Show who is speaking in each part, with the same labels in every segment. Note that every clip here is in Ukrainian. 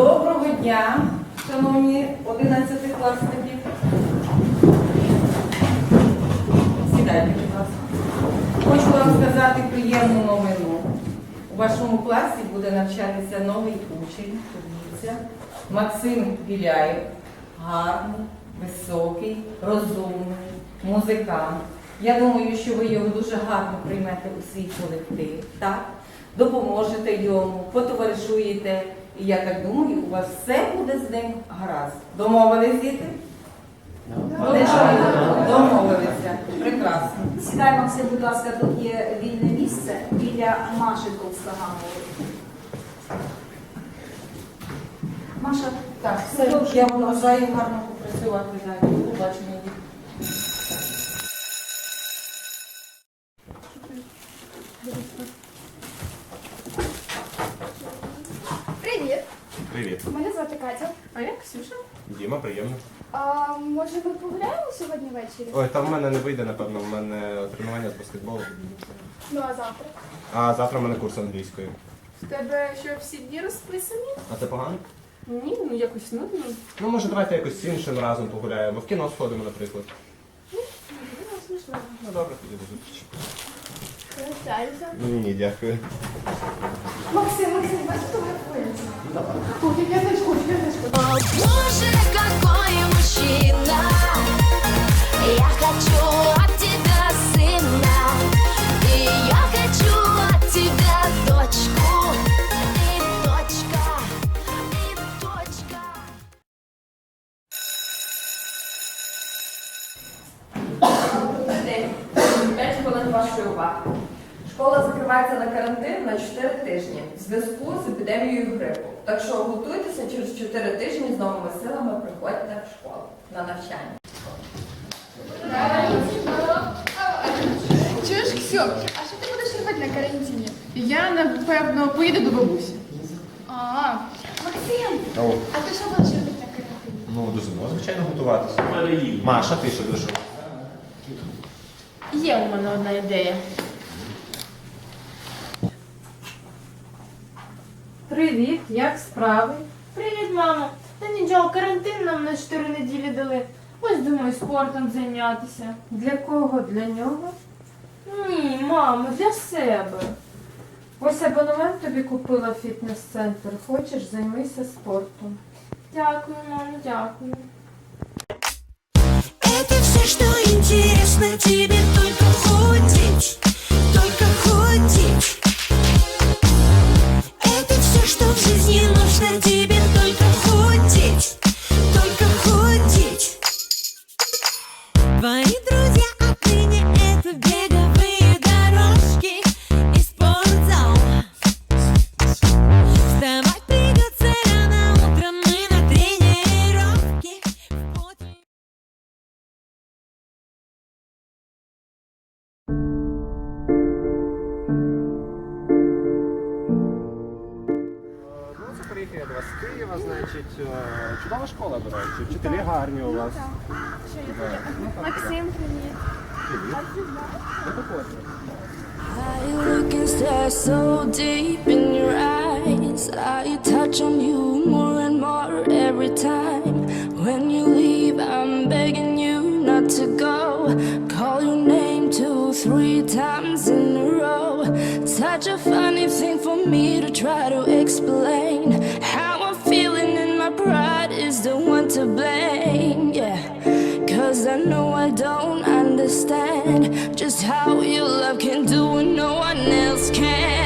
Speaker 1: Доброго дня, шановні 11-класники. Сідайте, будь ласка. Хочу вам сказати приємну новину. У вашому класі буде навчатися новий учень, турбіця Максим Біляєв. Гарний, високий, розумний, музикант. Я думаю, що ви його дуже гарно приймете у свій колектив. так? Допоможете йому, потоваришуєте. І я так думаю, у вас все буде з ним гаразд. Домовились, діти? Домовилися. Прекрасно.
Speaker 2: Сідай, Максим, будь ласка, тут є вільне місце біля Маші Толстоганової. Маша,
Speaker 1: Так, все, я вам бажаю гарно попрацювати далі. До побачення. діти.
Speaker 3: Привіт,
Speaker 4: Привіт.
Speaker 3: мене звати Катя. А я Ксюша.
Speaker 4: Діма, приємно.
Speaker 3: А може ми погуляємо сьогодні ввечері?
Speaker 4: Ой, там в мене не вийде, напевно, в мене тренування з баскетболу.
Speaker 3: Ну а завтра?
Speaker 4: А завтра в мене курс англійської.
Speaker 5: В тебе що всі дні розписані?
Speaker 4: А це погано?
Speaker 5: Ні, ну якось нудно.
Speaker 4: Ну, може, давайте якось іншим разом погуляємо. В кіно сходимо, наприклад.
Speaker 5: Ну.
Speaker 4: Ну добре, тоді до зустрічі. Ні, дякую.
Speaker 3: Максим, Максим, бачиш, хто мене хвилюється? Хочу, я теж хочу, я теж хочу.
Speaker 6: О, Боже, какой мужчина Я хочу от тебя сына И я хочу от тебя дочку И дочка, и дочка
Speaker 7: День. 5 хвилин вашої уваги. Школа закривається на карантин на 4 тижні в зв'язку з епідемією грипу. Так що готуйтеся через 4 тижні з новими силами приходьте в школу на навчання.
Speaker 5: Чуєш, Ксю, а що ти будеш робити на карантині? Я, напевно, поїду до бабусі.
Speaker 3: А, Максим,
Speaker 4: О,
Speaker 3: а ти що будеш робити на карантині?
Speaker 4: ну, дуже звичайно, готуватися. Маша, ти що дуже?
Speaker 5: Є у мене одна ідея.
Speaker 8: Привіт, як справи?
Speaker 9: Привіт, мамо. Та нічого, карантин нам на 4 неділі дали. Ось думаю, спортом зайнятися.
Speaker 8: Для кого? Для нього?
Speaker 9: Ні, мамо, для себе.
Speaker 8: Ось абонемент тобі купила в фітнес-центр. Хочеш, займися спортом.
Speaker 9: Дякую, мамо, дякую.
Speaker 4: значить, е, чудова школа, до речі. Вчителі гарні у вас.
Speaker 3: Що я хочу? Максим, привіт.
Speaker 4: Ну, походьте.
Speaker 6: I look and stare so deep in your eyes. I touch on you more and more every time. When you leave, I'm begging you not to go. Call your name two, three times in a row. Such a funny thing for me to try to explain. the one to blame. Yeah. Cause I know I don't understand just how your love can do what no one else can.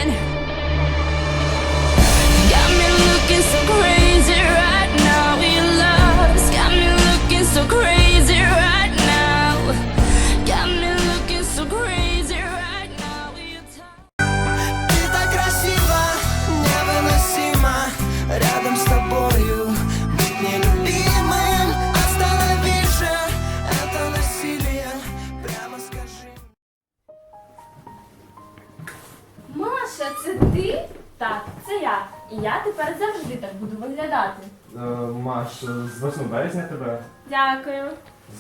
Speaker 9: Це ти? Так, це я. І я тепер завжди так буду виглядати.
Speaker 4: Е, Маш, з 8 березня тебе.
Speaker 9: Дякую.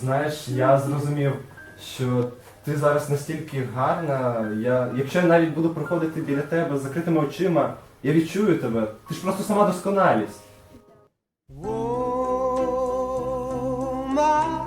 Speaker 4: Знаєш, я зрозумів, що ти зараз настільки гарна. Я, якщо я навіть буду проходити біля тебе з закритими очима, я відчую тебе. Ти ж просто сама досконалість.
Speaker 10: Oh, my